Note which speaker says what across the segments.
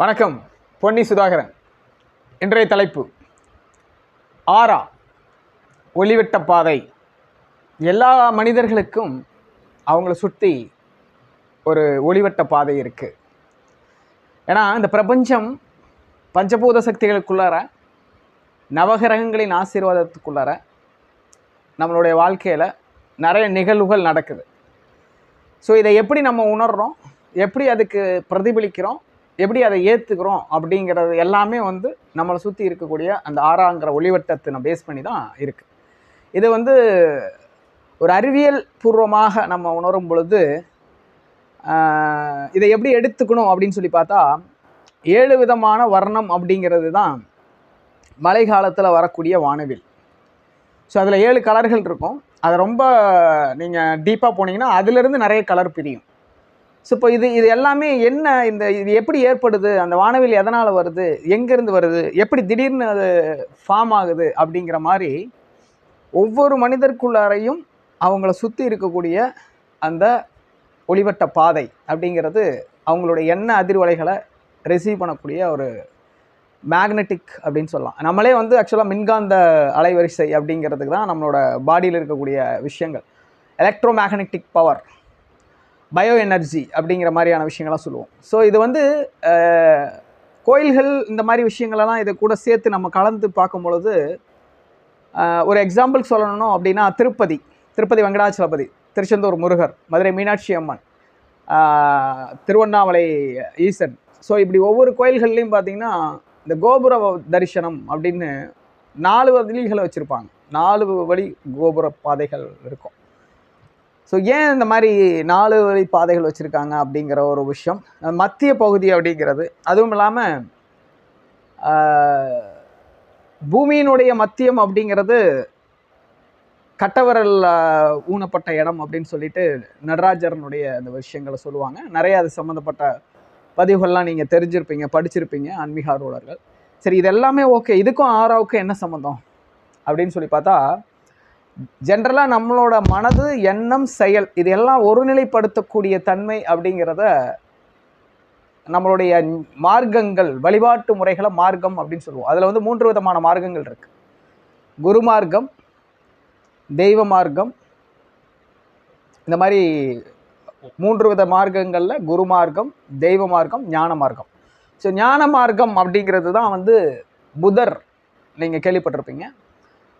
Speaker 1: வணக்கம் பொன்னி சுதாகரன். இன்றைய தலைப்பு ஆரா ஒளிவட்ட பாதை. எல்லா மனிதர்களுக்கும் அவங்கள சுற்றி ஒரு ஒளிவட்ட பாதை இருக்குது ஏன்னா இந்த பிரபஞ்சம் பஞ்சபூத சக்திகளுக்குள்ளார நவகிரகங்களின் ஆசீர்வாதத்துக்குள்ளார நம்மளுடைய வாழ்க்கையில் நிறைய நிகழ்வுகள் நடக்குது. ஸோ இதை எப்படி நம்ம உணர்கிறோம் எப்படி அதுக்கு பிரதிபலிக்கிறோம்? எப்படி அதை ஏற்றுக்கிறோம் அப்படிங்கிறது எல்லாமே வந்து நம்மளை சுற்றி இருக்கக்கூடிய அந்த ஆறாங்கிற ஒளிவட்டத்தை நம்ம பேஸ் பண்ணி தான் இருக்குது இது வந்து ஒரு அறிவியல் பூர்வமாக நம்ம உணரும் பொழுது இதை எப்படி எடுத்துக்கணும் அப்படின்னு சொல்லி பார்த்தா ஏழு விதமான வர்ணம் அப்படிங்கிறது தான் மழை காலத்தில் வரக்கூடிய வானவில். ஸோ அதில் ஏழு கலர்கள் இருக்கும். அதை ரொம்ப நீங்கள் டீப்பாக போனீங்கன்னா அதுலேருந்து நிறைய கலர் பிரியும். ஸோ இப்போ இது இது எல்லாமே என்ன இந்த இது எப்படி ஏற்படுது? அந்த வானவில் எதனால் வருது? எங்கேருந்து வருது? எப்படி திடீர்னு அது ஃபார்ம் ஆகுது? அப்படிங்கிற மாதிரி ஒவ்வொரு மனிதருக்குள்ளாரையும் அவங்கள சுற்றி இருக்கக்கூடிய அந்த ஒளிவட்ட பாதை அப்படிங்கிறது அவங்களுடைய எண்ண அதிர்வலைகளை ரிசீவ் பண்ணக்கூடிய ஒரு மேக்னெட்டிக் அப்படின்னு சொல்லலாம். நம்மளே வந்து ஆக்சுவலாக மின்காந்த அலைவரிசை அப்படிங்கிறதுக்கு தான் நம்மளோட பாடியில் இருக்கக்கூடிய விஷயங்கள். Electro magnetic power bio energy அப்படிங்கிற மாதிரியான விஷயங்கள்லாம் சொல்லுவோம். ஸோ இது வந்து கோயில்கள் இந்த மாதிரி விஷயங்களெல்லாம் இதை கூட சேர்த்து நம்ம கலந்து பார்க்கும் பொழுது ஒரு எக்ஸாம்பிள் சொல்லணும் அப்படின்னா திருப்பதி திருப்பதி வெங்கடாச்சலபதி திருச்செந்தூர் முருகர் மதுரை மீனாட்சி அம்மன் திருவண்ணாமலை ஈசன். ஸோ இப்படி ஒவ்வொரு கோயில்கள்லையும் பார்த்தீங்கன்னா இந்த கோபுர தரிசனம் அப்படின்னு நாலு வழிகளை வச்சுருப்பாங்க. நாலு வழி கோபுர பாதைகள் இருக்கும். ஸோ ஏன் இந்த மாதிரி நாலு வழி பாதைகள் வச்சுருக்காங்க அப்படிங்கிற ஒரு விஷயம்? மத்திய பகுதி அப்படிங்கிறது அதுவும் இல்லாமல் பூமியினுடைய மத்தியம் அப்படிங்கிறது கட்டவரல் ஊனப்பட்ட இடம் அப்படின்னு சொல்லிட்டு நடராஜரனுடைய அந்த விஷயங்களை சொல்லுவாங்க. நிறைய அது சம்மந்தப்பட்ட பதிவுகள்லாம் நீங்கள் தெரிஞ்சிருப்பீங்க படிச்சிருப்பீங்க ஆன்மீக ஆர்வலர்கள். சரி இது எல்லாமே ஓகே. இதுக்கும் ஆறாவுக்கும் என்ன சம்மந்தம் அப்படின்னு சொல்லி பார்த்தா ஜென்ரலாக நம்மளோட மனது எண்ணம் செயல் இது எல்லாம் ஒருநிலைப்படுத்தக்கூடிய தன்மை அப்படிங்கிறத நம்மளுடைய மார்க்கங்கள் வழிபாட்டு முறைகளை மார்க்கம் அப்படின்னு சொல்லுவோம். அதில் வந்து மூன்று விதமான மார்க்கங்கள் இருக்குது குரு மார்க்கம் தெய்வ மார்க்கம் இந்த மாதிரி மூன்று வித மார்க்கங்களில் குரு மார்க்கம் தெய்வ மார்க்கம் ஞான மார்க்கம். ஸோ ஞான மார்க்கம் அப்படிங்கிறது தான் வந்து புதர் நீங்கள் கேள்விப்பட்டிருப்பீங்க.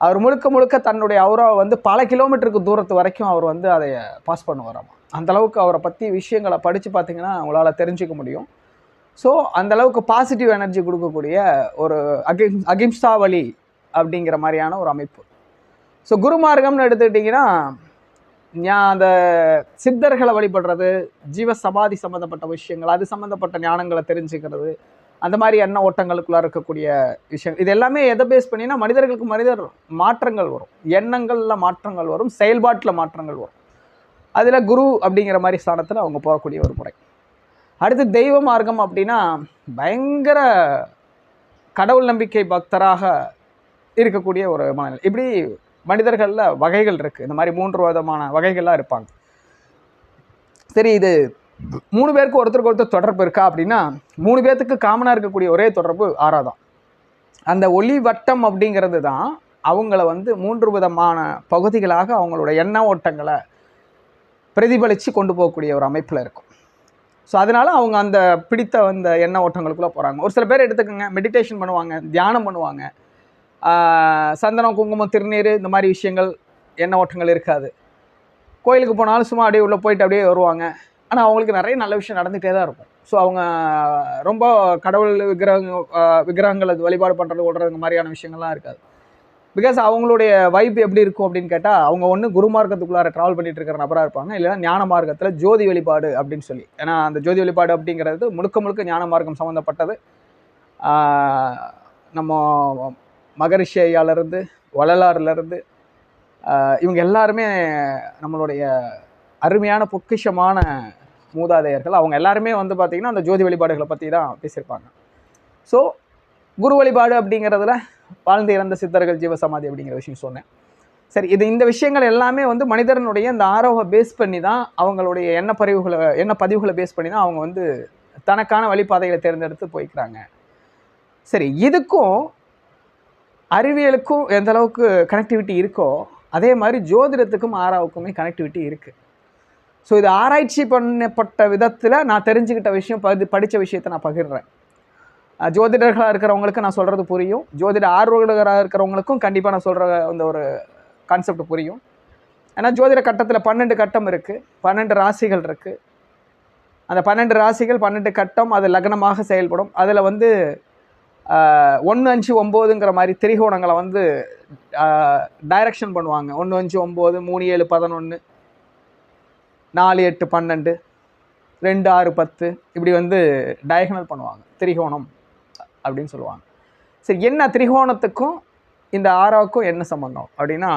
Speaker 1: அவர் முழுக்க முழுக்க தன்னுடைய அவுராவை வந்து பல கிலோமீட்டருக்கு தூரத்து வரைக்கும் அவர் வந்து அதை பாஸ் பண்ணுவாராமா? அந்த அளவுக்கு அவரை பற்றி விஷயங்களை படித்து பார்த்தீங்கன்னா உங்களால் தெரிஞ்சுக்க முடியும். ஸோ அந்தளவுக்கு பாசிட்டிவ் எனர்ஜி கொடுக்கக்கூடிய ஒரு அகிம் அகிம்சா வழி அப்படிங்கிற மாதிரியான ஒரு அமைப்பு. ஸோ குருமார்க்கம்னு எடுத்துக்கிட்டிங்கன்னா ஞா- அந்த சித்தர்களை வழிபடுறது ஜீவ சமாதி சம்மந்தப்பட்ட விஷயங்கள் அது சம்மந்தப்பட்ட ஞானங்களை தெரிஞ்சுக்கிறது அந்த மாதிரி எண்ண ஓட்டங்களுக்குள்ளே இருக்கக்கூடிய விஷயம் இது எல்லாமே எதை பேஸ் பண்ணினா மனிதர்களுக்கு மனிதர் மாற்றங்கள் வரும். எண்ணங்களில் மாற்றங்கள் வரும். செயல்பாட்டில் மாற்றங்கள் வரும். அதில் குரு அப்படிங்கிற மாதிரி ஸ்தானத்தில் அவங்க போகக்கூடிய ஒரு முறை. அடுத்து தெய்வ மார்க்கம் அப்படின்னா பயங்கர கடவுள் நம்பிக்கை பக்தராக இருக்கக்கூடிய ஒரு மனநிலை. இப்படி மனிதர்களில் வகைகள் இருக்குது இந்த மாதிரி மூன்று விதமான வகைகள்லாம் இருப்பாங்க. சரி இது மூணு பேருக்கு ஒருத்தருக்கு ஒருத்தர் தொடர்பு இருக்கா அப்படின்னா மூணு பேர்த்துக்கு காமனாக இருக்கக்கூடிய ஒரே தொடர்பு ஆறாதான். அந்த ஒளி வட்டம் அப்படிங்கிறது தான் அவங்கள வந்து மூன்று விதமான பகுதிகளாக அவங்களோட எண்ண ஓட்டங்களை பிரதிபலித்து கொண்டு போகக்கூடிய ஒரு அமைப்பில் இருக்கும். ஸோ அதனால் அவங்க அந்த பிடித்த அந்த எண்ண ஓட்டங்களுக்குள்ளே போகிறாங்க ஒரு சில பேர் எடுத்துக்கோங்க மெடிடேஷன் பண்ணுவாங்க தியானம் பண்ணுவாங்க. சந்தனம் குங்குமம் திருநீர் இந்த மாதிரி விஷயங்கள் எண்ண ஓட்டங்கள் இருக்காது. கோயிலுக்கு போனாலும் சும்மா அப்படியே உள்ளே போயிட்டு அப்படியே வருவாங்க. ஆனால் அவங்களுக்கு நிறைய நல்ல விஷயம் நடந்துகிட்டே தான் இருக்கும். ஸோ அவங்க ரொம்ப கடவுள் விக்கிரக விக்கிரகங்கள் அது வழிபாடு பண்ணுறது ஓடுறது மாதிரியான விஷயங்கள்லாம் இருக்காது. பிகாஸ் அவங்களுடைய வைப் எப்படி இருக்கும் அப்படின்னு கேட்டால் அவங்க ஒன்று குரு மார்க்கத்துக்குள்ளார ட்ராவல் பண்ணிட்டு இருக்கிற நபராக இருப்பாங்க. இல்லைன்னா ஞான மார்க்கத்தில் ஜோதி வழிபாடு அப்படின்னு சொல்லி. ஏன்னா அந்த ஜோதி வழிபாடு அப்படிங்கிறது முழுக்க முழுக்க ஞான மார்க்கம் சம்மந்தப்பட்டது நம்ம மகரிஷி ஐயாலேருந்து வள்ளலாறுலேருந்து இவங்க எல்லாருமே நம்மளுடைய அருமையான பொக்கிஷமான மூதாதையர்கள் அவங்க எல்லாருமே வந்து பார்த்திங்கன்னா அந்த ஜோதி வழிபாடுகளை பற்றி தான் பேசியிருப்பாங்க. ஸோ குரு வழிபாடு அப்படிங்கிறதுல வாழ்ந்து இறந்த சித்தர்கள் ஜீவசமாதி அப்படிங்கிற விஷயம் சொன்னேன். சரி இது இந்த விஷயங்கள் எல்லாமே வந்து மனிதனுடைய இந்த ஆரோவை பேஸ் பண்ணி தான் அவங்களுடைய எண்ண பதிவுகளை எண்ண பதிவுகளை பேஸ் பண்ணி தான் அவங்க வந்து தனக்கான வழிபாதைகளை தேர்ந்தெடுத்து போய்க்கிறாங்க. சரி இதுக்கும் அறிவியலுக்கும் எந்த அளவுக்கு கனெக்டிவிட்டி இருக்கோ அதே மாதிரி ஜோதிடத்துக்கும் ஆறாவுக்குமே கனெக்டிவிட்டி இருக்குது ஸோ இது ஆராய்ச்சி பண்ணப்பட்ட விதத்தில் நான் தெரிஞ்சுக்கிட்ட விஷயம் பதி படித்த விஷயத்தை நான் பகிர்றேன். ஜோதிடர்களாக இருக்கிறவங்களுக்கு நான் சொல்கிறது புரியும். ஜோதிட ஆர்வலராக இருக்கிறவங்களுக்கும் கண்டிப்பாக நான் சொல்கிற அந்த ஒரு கான்செப்ட் புரியும். ஏன்னா ஜோதிட கட்டத்தில் பன்னெண்டு கட்டம் இருக்குது பன்னெண்டு ராசிகள் இருக்குது அந்த பன்னெண்டு ராசிகள் பன்னெண்டு கட்டம் அது லக்னமாக செயல்படும். அதில் வந்து ஒன்று அஞ்சு ஒம்போதுங்கிற மாதிரி திரிகோணங்களை வந்து டைரக்ஷன் பண்ணுவாங்க. ஒன்று அஞ்சு ஒம்பது மூணு ஏழு பதினொன்று நாலு எட்டு பன்னெண்டு ரெண்டு ஆறு பத்து இப்படி வந்து டயகனல் பண்ணுவாங்க. திரிகோணம் அப்படின்னு சொல்லுவாங்க. சரி என்ன திரிகோணத்துக்கும் இந்த ஆறாவுக்கும் என்ன சம்மந்தம் அப்படின்னா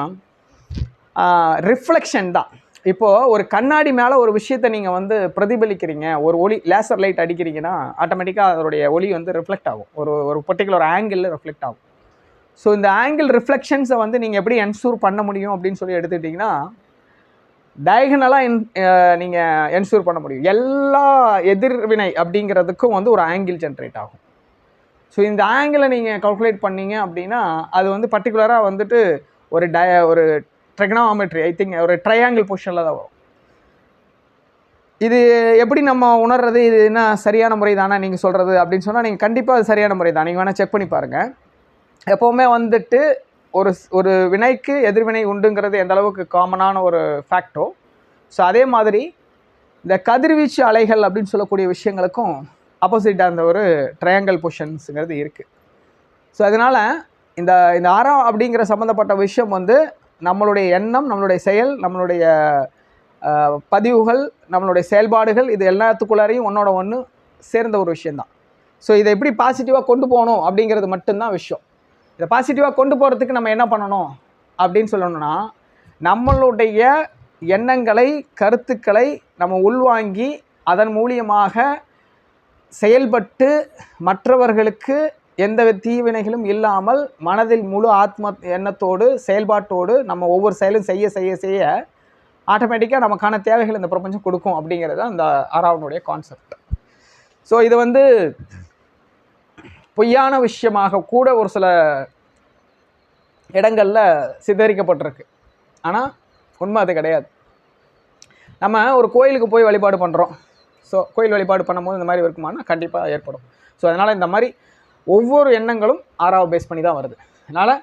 Speaker 1: ரிஃப்ளெக்ஷன் தான். இப்போது ஒரு கண்ணாடி மேலே ஒரு விஷயத்தை நீங்கள் வந்து பிரதிபலிக்கிறீங்க ஒரு ஒளி லேசர் லைட் அடிக்கிறீங்கன்னா ஆட்டோமேட்டிக்காக அதனுடைய ஒளி வந்து ரிஃப்ளெக்ட் ஆகும். ஒரு ஒரு பர்டிகுலர் ஆங்கிளில் ரிஃப்ளெக்ட் ஆகும். ஸோ இந்த ஆங்கிள் ரிஃப்ளெக்ஷன்ஸை வந்து நீங்கள் எப்படி என்ஷூர் பண்ண முடியும் அப்படின்னு சொல்லி எடுத்துக்கிட்டிங்கன்னா டயகனலாக இன் நீங்கள் என்ஷூர் பண்ண முடியும். எல்லா எதிர்வினை அப்படிங்கிறதுக்கும் வந்து ஒரு ஆங்கிள் ஜென்ரேட் ஆகும். ஸோ இந்த ஆங்கிளை நீங்கள் கால்குலேட் பண்ணீங்க அப்படின்னா அது வந்து பர்டிகுலராக வந்துட்டு ஒரு டய ஒரு ட்ரெக்னாமெட்ரி ஐ திங்க் ஒரு ட்ரையாங்கிள் பொசிஷனில் தான் வரும். இது எப்படி நம்ம உணர்றது? இது என்ன சரியான முறை தானே நீங்கள் சொல்கிறது அப்படின்னு சொன்னால் நீங்கள் கண்டிப்பாக அது சரியான முறை தான் நீங்கள் வேணால் செக் பண்ணி பாருங்கள் எப்போவுமே வந்துட்டு ஒரு ஸ்- ஒரு வினைக்கு எதிர்வினை உண்டுங்கிறது எந்த அளவுக்கு காமனான ஒரு ஃபேக்டோ ஸோ அதே மாதிரி இந்த கதிர்வீச்சு அலைகள் அப்படின்னு சொல்லக்கூடிய விஷயங்களுக்கும் ஆப்போசிட்டாக இருந்த ஒரு ட்ரையாங்கல் பொஷன்ஸுங்கிறது இருக்குது ஸோ அதனால் இந்த இந்த ஆறாம் அப்படிங்கிற சம்மந்தப்பட்ட விஷயம் வந்து நம்மளுடைய எண்ணம் நம்மளுடைய செயல் நம்மளுடைய பதிவுகள் நம்மளுடைய செயல்பாடுகள் இது எல்லாத்துக்குள்ளாரையும் ஒன்றோட ஒன்று சேர்ந்த ஒரு விஷயந்தான் ஸோ இதை எப்படி பாசிட்டிவாக கொண்டு போகணும் அப்படிங்கிறது மட்டும்தான் விஷயம். இதை பாசிட்டிவாக கொண்டு போகிறதுக்கு நம்ம என்ன பண்ணணும் அப்படின்னு சொல்லணும்னா நம்மளுடைய எண்ணங்களை கருத்துக்களை நம்ம உள்வாங்கி அதன் மூலியமாக செயல்பட்டு மற்றவர்களுக்கு எந்த தீவினைகளும் இல்லாமல் மனதில் முழு ஆத்ம எண்ணத்தோடு செயல்பாட்டோடு நம்ம ஒவ்வொரு செயலும் செய்ய செய்ய செய்ய ஆட்டோமேட்டிக்காக நமக்கான தேவைகள் இந்த பிரபஞ்சம் கொடுக்கும் அப்படிங்கிறது தான் இந்த ஆறாவனுடைய கான்செப்ட் ஸோ இது வந்து பொய்யான விஷயமாக கூட ஒரு சில இடங்களில் சித்தரிக்கப்பட்டிருக்கு. ஆனால் உண்மை அது கிடையாது. நம்ம ஒரு கோயிலுக்கு போய் வழிபாடு பண்ணுறோம் ஸோ கோயில் வழிபாடு பண்ணும்போது இந்த மாதிரி இருக்குமானா கண்டிப்பாக ஏற்படும். ஸோ அதனால் இந்த மாதிரி ஒவ்வொரு எண்ணங்களும் ஆறாவை பேஸ் பண்ணி தான் வருது. அதனால்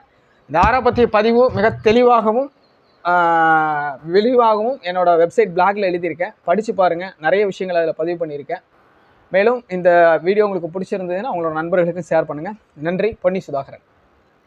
Speaker 1: இந்த ஆறா பற்றிய பதிவு மிக தெளிவாகவும் விரிவாகவும் என்னோடய வெப்சைட் பிளாகில் எழுதியிருக்கேன். படித்து பாருங்கள் நிறைய விஷயங்கள் அதில் பதிவு பண்ணியிருக்கேன். மேலும் இந்த வீடியோ உங்களுக்கு பிடிச்சிருந்ததுன்னா உங்களோட நண்பர்களுக்கும் ஷேர் பண்ணுங்கள் நன்றி பொன்னி சுதாகரன்.